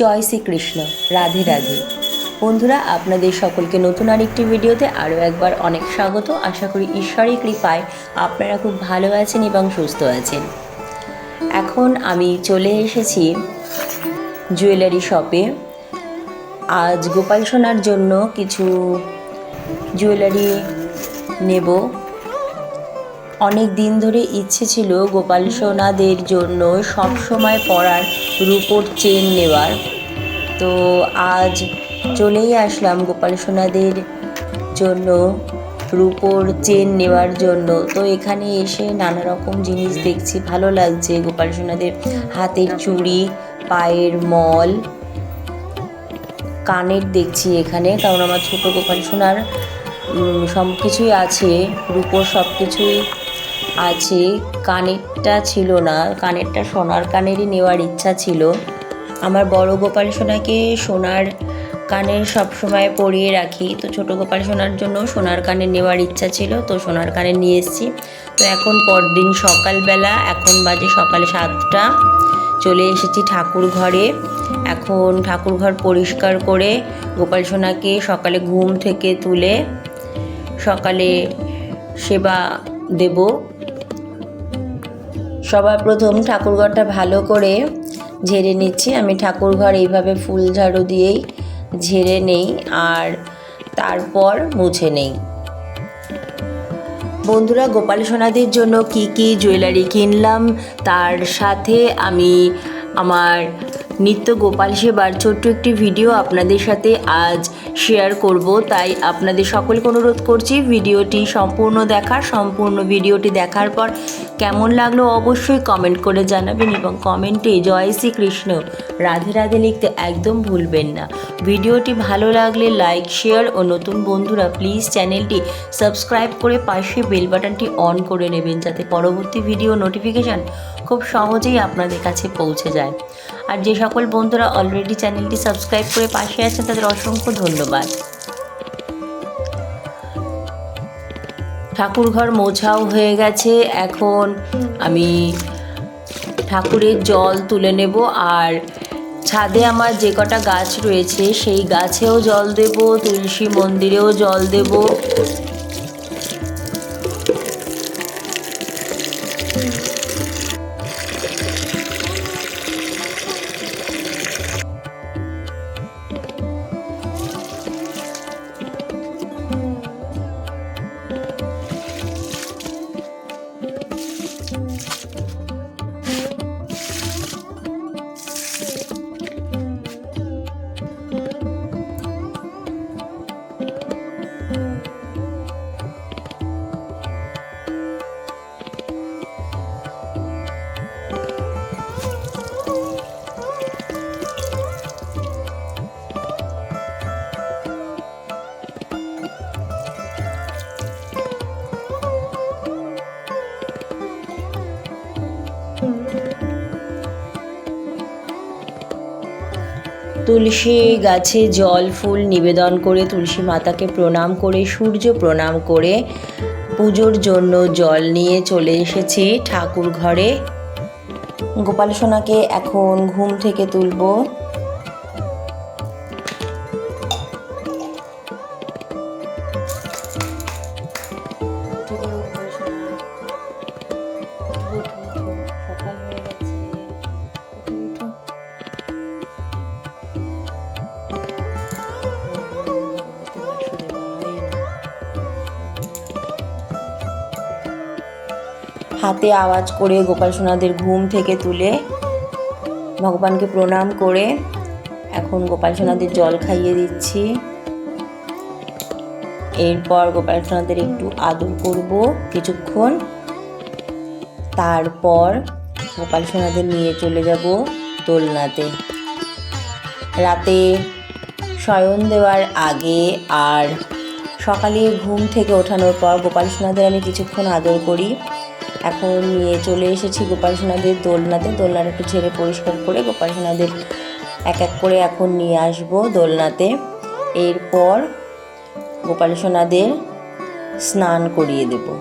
জয় শ্রীকৃষ্ণ। রাধে রাধে। বন্ধুরা, আপনাদের সকলকে নতুন আরেকটি ভিডিওতে আরও একবার অনেক স্বাগত। আশা করি ঈশ্বরের কৃপায় আপনারা খুব ভালো আছেন এবং সুস্থ আছেন। এখন আমি চলে এসেছি জুয়েলারি শপে। আজ গোপাল সোনার জন্য কিছু জুয়েলারি নেব। অনেক দিন ধরে ইচ্ছে ছিল গোপাল সোনাদের জন্য সব সময় পরার রূপোর চেন নেওয়ার তো আজ চলেই আসলাম গোপাল সোনাদের জন্য, রূপোর চেন নেওয়ার জন্য। তো এখানে এসে নানা রকম জিনিস দেখছি, ভালো লাগছে গোপাল সোনাদের হাতের চুড়ি, পায়ের মল, কানের দেখছি এখানে, কারণ আমার ছোট গোপাল সোনার সব কিছুই আছে, রূপোর সব কিছুই আছে কানেরটা ছিল না, কানেরটা সোনার কানেরই নেওয়ার ইচ্ছা ছিল। আমার বড় গোপাল সোনাকে সোনার কানের সব সময় পরিয়ে রাখি। তো ছোট গোপাল সোনার জন্য সোনার কানে নেওয়ার ইচ্ছা ছিল, তো সোনার কানে নিয়ে এসেছি। তো এখন পরদিন সকালবেলা, এখন বাজে সকালে সাতটা, চলে এসেছি ঠাকুর ঘরে। এখন ঠাকুর ঘর পরিষ্কার করে গোপাল সোনাকে সকালে ঘুম থেকে তুলে সকালে সেবা দেব। সবার প্রথম ঠাকুরঘরটা ভালো করে ঝেড়ে নিচ্ছি। আমি ঠাকুরঘর এইভাবে ফুল ঝাড়ু দিয়েই ঝেড়ে নেই আর তারপর মুছে নেই। বন্ধুরা, গোপাল সোনাদের জন্য কি কি জুয়েলারি কিনলাম, তার সাথে আমি আমার নিত্য গোপাল সেবার ছোট্ট একটি ভিডিও আপনাদের সাথে আজ শেয়ার করব। তাই আপনাদের সকলকে অনুরোধ করছি ভিডিওটি সম্পূর্ণ দেখার, সম্পূর্ণ ভিডিওটি দেখার পর কেমন লাগল অবশ্যই কমেন্ট করে জানাবেন এবং কমেন্টে জয় শ্রীকৃষ্ণ, রাধে রাধে লিখতে একদম ভুলবেন না। ভিডিওটি ভালো লাগলে লাইক শেয়ার ও নতুন বন্ধুরা প্লিজ চ্যানেলটি সাবস্ক্রাইব করে পাশে বেল বাটনটি অন করে নেবেন যাতে পরবর্তী ভিডিও নোটিফিকেশান খুব সহজেই আপনাদের কাছে পৌঁছে যায়। আর যে সকল বন্ধুরা অলরেডি চ্যানেলটি সাবস্ক্রাইব করে পাশে আছেন, তাদের অসংখ্য ধন্যবাদ। ঠাকুরঘর মোছাও হয়ে গেছে, এখন আমি ঠাকুরের জল তুলে নেব আর ছাদে আমার যে কটা গাছ রয়েছে, সেই গাছেও জল দেব, তুলসী মন্দিরেও জল দেব। তুলসী গাছে জল, ফুল নিবেদন করে তুলসী মাতাকে প্রণাম করে, সূর্য প্রণাম করে পুজোর জন্য জল নিয়ে চলে এসেছি ঠাকুর ঘরে। গোপাল সোনাকে এখন ঘুম থেকে তুলবো। হাতে আওয়াজ করে গোপাল সোনাদের ঘুম থেকে তুলে ভগবানকে প্রণাম করে এখন গোপাল সোনাদের জল খাইয়ে দিচ্ছি। এরপর গোপাল সোনাদের একটু আদর করব কিছুক্ষণ। তারপর গোপাল সোনাদের নিয়ে চলে যাব দোলনাতে। রাতে শয়ন দেওয়ার আগে আর সকালে ঘুম থেকে ওঠানোর পর গোপাল সোনাদের আমি কিছুক্ষণ আদর করি। এখন নিয়ে চলে এসেছি গোপাল সোনাদের দোলনাতে। দোলনাটা একটু ঝেড়ে পরিষ্কার করে গোপাল সোনাদের এক এক করে এখন নিয়ে আসব দোলনাতে। এরপর গোপাল সোনাদের স্নান করিয়ে দেবো।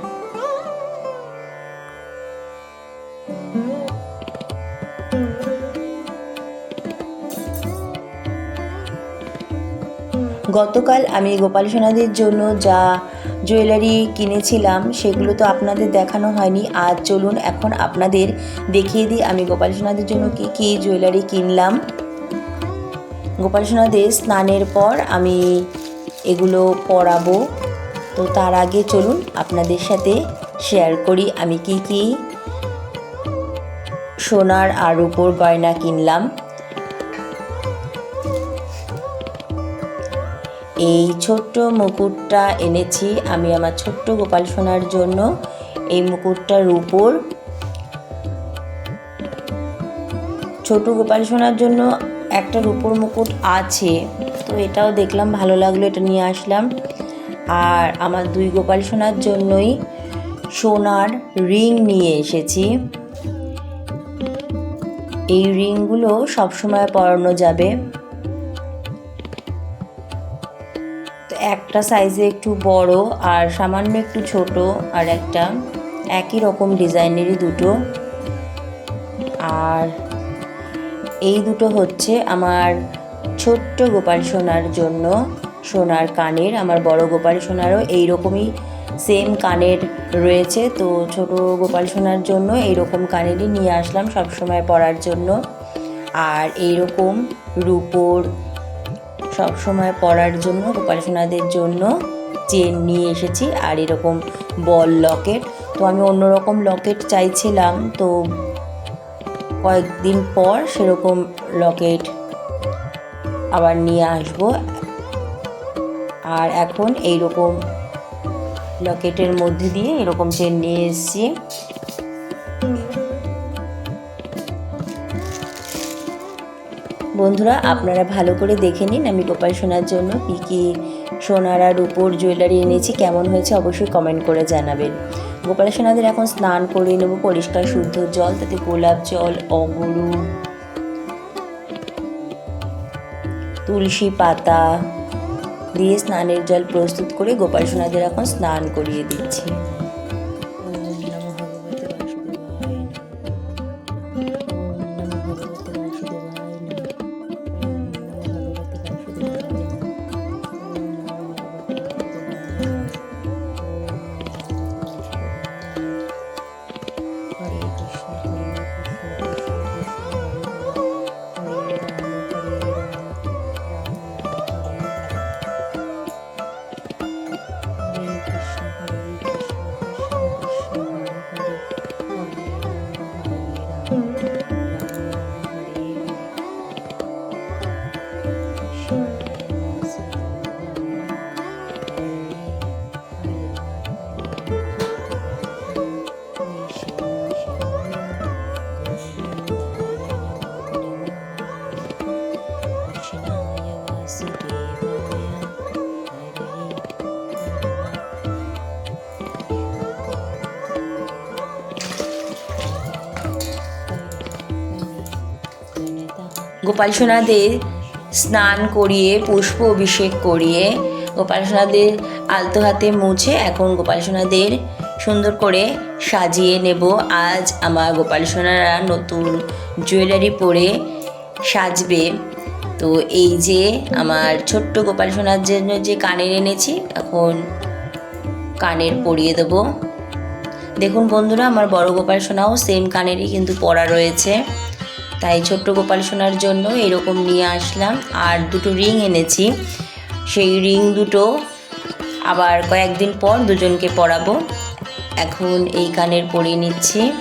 গতকাল আমি গোপাল সোনাদের জন্য যা জুয়েলারি কিনেছিলাম, সেগুলো তো আপনাদের দেখানো হয়নি। আর চলুন এখন আপনাদের দেখিয়ে দিই আমি গোপাল সোনাদের জন্য কি কি জুয়েলারি কিনলাম। গোপাল সোনাদের স্নানের পর আমি এগুলো পরাবো। তো তার আগে চলুন আপনাদের সাথে শেয়ার করি আমি কি কি সোনার আর উপর গয়না কিনলাম। এই ছোট্ট মুকুটটা এনেছি আমি আমার ছোট্ট গোপাল সোনার জন্য। এই মুকুটটার উপর ছোট গোপাল সোনার জন্য একটা রূপোর মুকুট আছে। তো এটাও দেখলাম, ভালো লাগল এটা নিয়ে আসলাম। আর আমার দুই গোপাল সোনার জন্যই সোনার রিং নিয়ে এসেছি। এই রিংগুলো সবসময় পরানো যাবে। একটা সাইজে একটু বড় আর সামান্য একটু ছোট আর একটা একই রকম ডিজাইনেরই দুটো। আর এই দুটো হচ্ছে আমার ছোট্ট গোপাল সোনার জন্য সোনার কানের। আমার বড় গোপাল সোনারও এই রকমই সেম কানের রয়েছে। তো ছোট গোপাল সোনার জন্য এই রকম কানেরই নিয়ে আসলাম সবসময় পরার জন্য। আর এই রকম রূপোর সবসময় পরার জন্য গোপাল সোনাদের জন্য চেন নিয়ে এসেছি আর এরকম বল লকেট তো আমি অন্যরকম লকেট চাইছিলাম, তো কয়েকদিন পর সেরকম লকেট আবার নিয়ে আসব। আর এখন এই রকম লকেটের মধ্যে দিয়ে এরকম চেন নিয়ে এসেছি। বন্ধুরা, আপনারা ভালো করে দেখে নিন আমি গোপাল সোনার জন্য কী কী সোনার আর উপর জুয়েলারি এনেছি, কেমন হয়েছে অবশ্যই কমেন্ট করে জানাবেন। গোপাল সোনাদের এখন স্নান করে নেব, পরিষ্কার শুদ্ধ জল, তাতে গোলাপ জল অগরু তুলসী পাতা দিয়ে স্নানের জল প্রস্তুত করে গোপাল সোনাদের এখন স্নান করিয়ে দিচ্ছি। গোপাল সোনাদের স্নান করিয়ে, পুষ্প অভিষেক করিয়ে গোপাল সোনাদের আলতো হাতে মুছে এখন গোপাল সোনাদের সুন্দর করে সাজিয়ে নেব। আজ আমার গোপাল সোনারা নতুন জুয়েলারি পরে সাজবে। তো এই যে আমার ছোট্ট গোপাল সোনার জন্য যে কানের এনেছি, এখন কানের পরিয়ে দেবো। দেখুন বন্ধুরা, আমার বড় গোপাল সোনাও সেম কানেরই কিন্তু পরা রয়েছে। তাই ছোট্ট গোপাল সোনার জন্য এরকম নিয়ে আসলাম। আর দুটো রিং এনেছি। সেই রিং দুটো আবার কয়েকদিন পর দুজনকে পরাবো। এখন এই কানের পরিয়ে নিচ্ছি।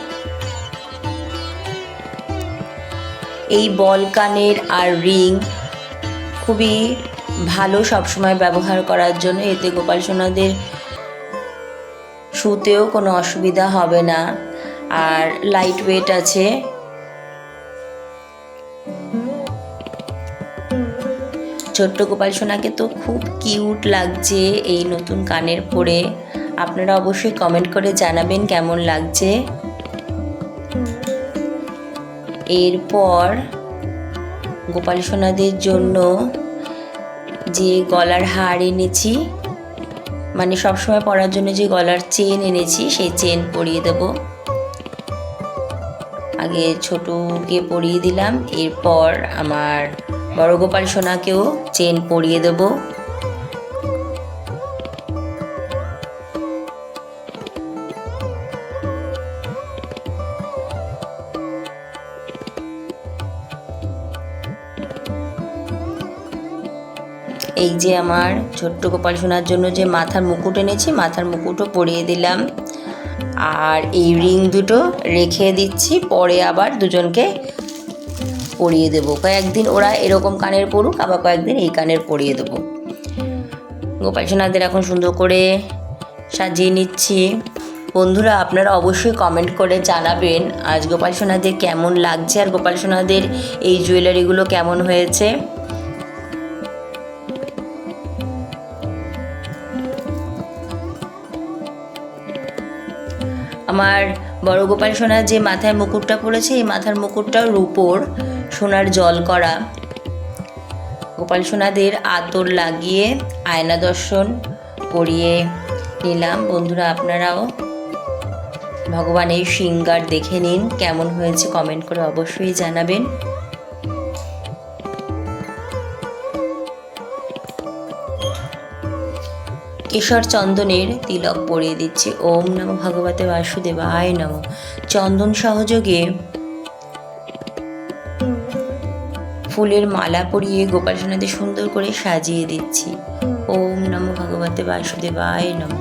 এই বল কানের আর রিং খুবই ভালো সবসময় ব্যবহার করার জন্য। এতে গোপাল সোনাদের শুতেও কোনো অসুবিধা হবে না। আর লাইট ওয়েট আছে। ছোট্ট গোপাল সোনাকে তো খুব কিউট লাগছে এই নতুন কানের পরে। আপনারা অবশ্যই কমেন্ট করে জানাবেন কেমন লাগছে। এরপর গোপাল সোনাদের জন্য যে গলার হার এনেছি মানে সবসময় পরার জন্য যে গলার চেন এনেছি, সেই চেন পরিয়ে দেব। আগে ছোটকে পরিয়ে দিলাম, এরপর আমার বড় গোপাল সোনাকেও চেন পরিয়ে দেব। এই যে আমার ছোট্ট গোপাল সোনার জন্য যে মাথার মুকুট এনেছি, মাথার মুকুটও পরিয়ে দিলাম। আর এই রিং দুটো রেখে দিচ্ছি, পরে আবার দুজনকে পরিয়ে দেবো। কয়েকদিন ওরা এরকম কানের পরুক, আবার কয়েকদিন এই কানের পরিয়ে দেবো। গোপাল সোনাদের এখন সুন্দর করে সাজিয়ে নিচ্ছি। বন্ধুরা, আপনারা অবশ্যই কমেন্ট করে জানাবেন আজ গোপাল সোনাদের কেমন লাগছে আর গোপাল সোনাদের এই জুয়েলারিগুলো কেমন হয়েছে। আমার বড় গোপাল সোনার যে মাথায় মুকুটটা পড়েছে, এই মাথার মুকুটটাও রূপোর সোনার জল করা। গোপাল সোনাদের আতর লাগিয়ে আয়না দর্শন করিয়ে নিলাম। বন্ধুরা, আপনারাও ভগবানের সিঙ্গার দেখে নিন, কেমন হয়েছে কমেন্ট করে অবশ্যই জানাবেন। কেশর চন্দনের তিলক পরিয়ে দিচ্ছি। ওম নম ভগবতে বাসুদেবায় নম। চন্দন সহযোগে ফুলের মালা পরিয়ে গোপাল সোনাদের করে সাজিয়ে দিচ্ছি। ওম নম ভগবতে বাসুদেবায় নম।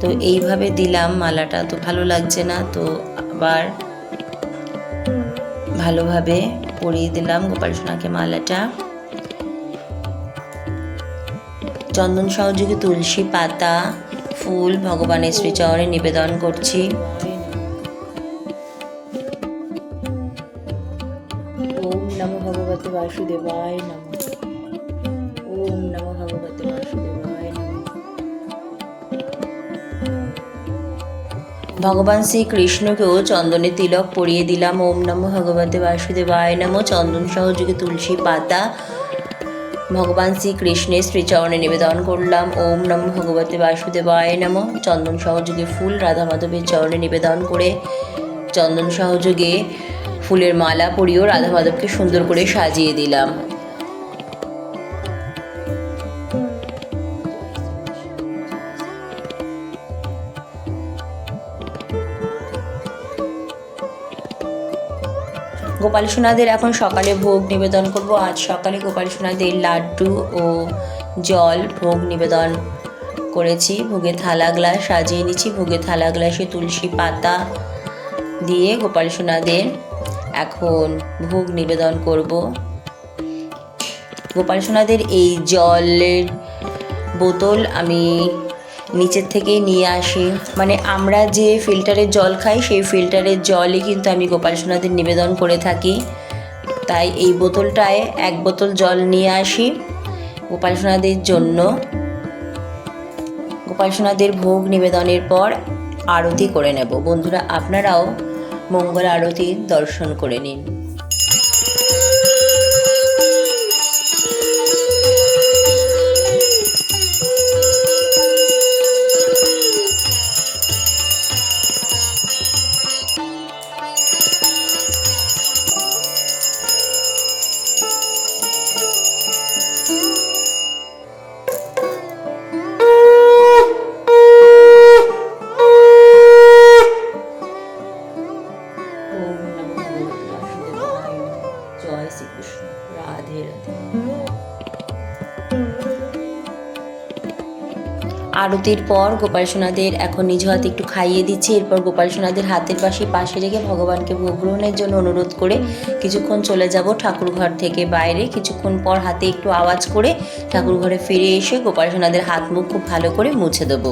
তো এইভাবে দিলাম মালাটা। তো ভালো লাগছে না, তো আবার ভালোভাবে পরিয়ে দিলাম গোপাল সোনাকে মালাটা। চন্দন সহযোগে তুলসী পাতা, ফুল ভগবানের শ্রীচরণে নিবেদন করছি। ওম নমো ভগবতে বাসুদেবায় নম। ওম নমো ভগবতে ভগবান শ্রীকৃষ্ণকেও চন্দনে তিলক পরিয়ে দিলাম। ওম নমো ভগবতে বাসুদেবায় নম। চন্দন সহযোগে তুলসী পাতা ভগবান শ্রীকৃষ্ণের শ্রীচরণে নিবেদন করলাম। ওম নম ভগবতে বাসুদেবায় নম। চন্দন সহযোগে ফুল, রাধা মাধবের চরণে নিবেদন করে চন্দন সহযোগে ফুলের মালা পরিয়েও রাধা মাধবকে সুন্দর করে সাজিয়ে দিলাম। গোপাল সোনাদের এখন সকালে ভোগ নিবেদন করব। আজ সকালে গোপাল সোনাদের লাড্ডু ও জল ভোগ নিবেদন করেছি। ভোগে থালা গ্লাস সাজিয়ে নিচ্ছি। ভোগে থালা গ্লাসে তুলসী পাতা দিয়ে গোপাল সোনাদের এখন ভোগ নিবেদন করব। গোপাল সোনাদের এই জলের বোতল আমি নিচের থেকে নিয়ে আসি। মানে আমরা যে ফিল্টারের জল খাই, সেই ফিল্টারের জলই কিন্তু আমি গোপাল সোনাদের নিবেদন করে থাকি। তাই এই বোতলটায় এক বোতল জল নিয়ে আসি গোপাল সোনাদের জন্য। গোপাল সোনাদের ভোগ নিবেদনের পর আরতি করে নেব। বন্ধুরা, আপনারাও মঙ্গল আরতি দর্শন করে নিন। আরতির পর গোপাল সোনাদের এখন নিজ হাতে একটু খাইয়ে দিচ্ছি। এরপর গোপাল সোনাদের হাতের পাশে পাশে রেখে ভগবানকে ভোগ গ্রহণের জন্য অনুরোধ করে কিছুক্ষণ চলে যাব ঠাকুর ঘর থেকে বাইরে। কিছুক্ষণ পর হাতে একটু আওয়াজ করে ঠাকুর ঘরে ফিরে এসে গোপাল সোনাদের হাত মুখ খুব ভালো করে মুছে দেবো।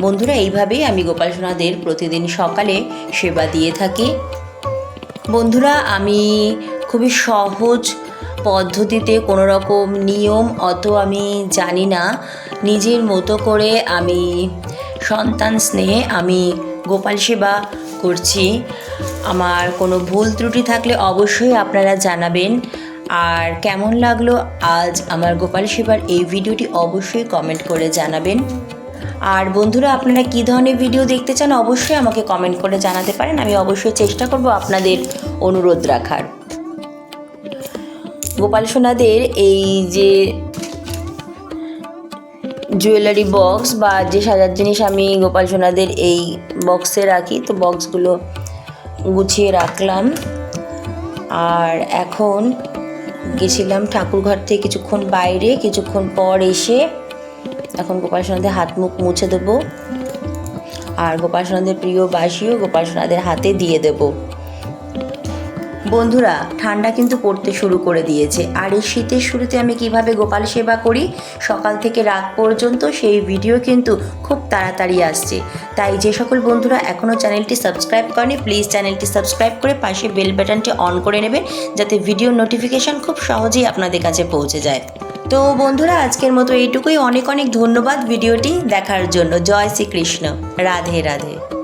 বন্ধুরা, এইভাবেই আমি গোপাল সোনাদের প্রতিদিন সকালে সেবা দিয়ে থাকি। বন্ধুরা, আমি খুবই সহজ পদ্ধতিতে কোনো রকম নিয়ম অত আমি জানি না, নিজের মতো করে আমি সন্তান স্নেহে আমি গোপাল সেবা করছি। আমার কোনো ভুল ত্রুটি থাকলে অবশ্যই আপনারা জানাবেন। আর কেমন লাগল আজ আমার গোপাল সেবার এই ভিডিওটি অবশ্যই কমেন্ট করে জানাবেন। আর বন্ধুরা, আপনারা কী ধরনের ভিডিও দেখতে চান অবশ্যই আমাকে কমেন্ট করে জানাতে পারেন। আমি অবশ্যই চেষ্টা করব আপনাদের অনুরোধ রাখার। গোপাল সোনাদের এই যে জুয়েলারি বক্স বা যে সাজার জিনিস আমি গোপাল সোনাদের এই বক্সে রাখি, তো বক্সগুলো গুছিয়ে রাখলাম। আর এখন গেছিলাম ঠাকুরঘর থেকে কিছুক্ষণ বাইরে, কিছুক্ষণ পর এসে এখন গোপাল সোনাদের হাত মুখ মুছে দেবো। আর গোপাল সোনাদের প্রিয় বাসিও গোপাল সোনাদের হাতে দিয়ে দেব। বন্ধুরা, ঠান্ডা কিন্তু পড়তে শুরু করে দিয়েছে। আর এই শীতের শুরুতে আমি কীভাবে গোপাল সেবা করি, সকাল থেকে রাত পর্যন্ত সেই ভিডিও কিন্তু খুব তাড়াতাড়ি আসছে। তাই যে সকল বন্ধুরা এখনও চ্যানেলটি সাবস্ক্রাইব করেনি, প্লিজ চ্যানেলটি সাবস্ক্রাইব করে পাশে বেল বাটনটি অন করে নেবেন, যাতে ভিডিও নোটিফিকেশন খুব সহজেই আপনাদের কাছে পৌঁছে যায়। তো বন্ধুরা, আজকের মতো এইটুকুই। অনেক অনেক ধন্যবাদ ভিডিওটি দেখার জন্য। জয় শ্রীকৃষ্ণ। রাধে রাধে।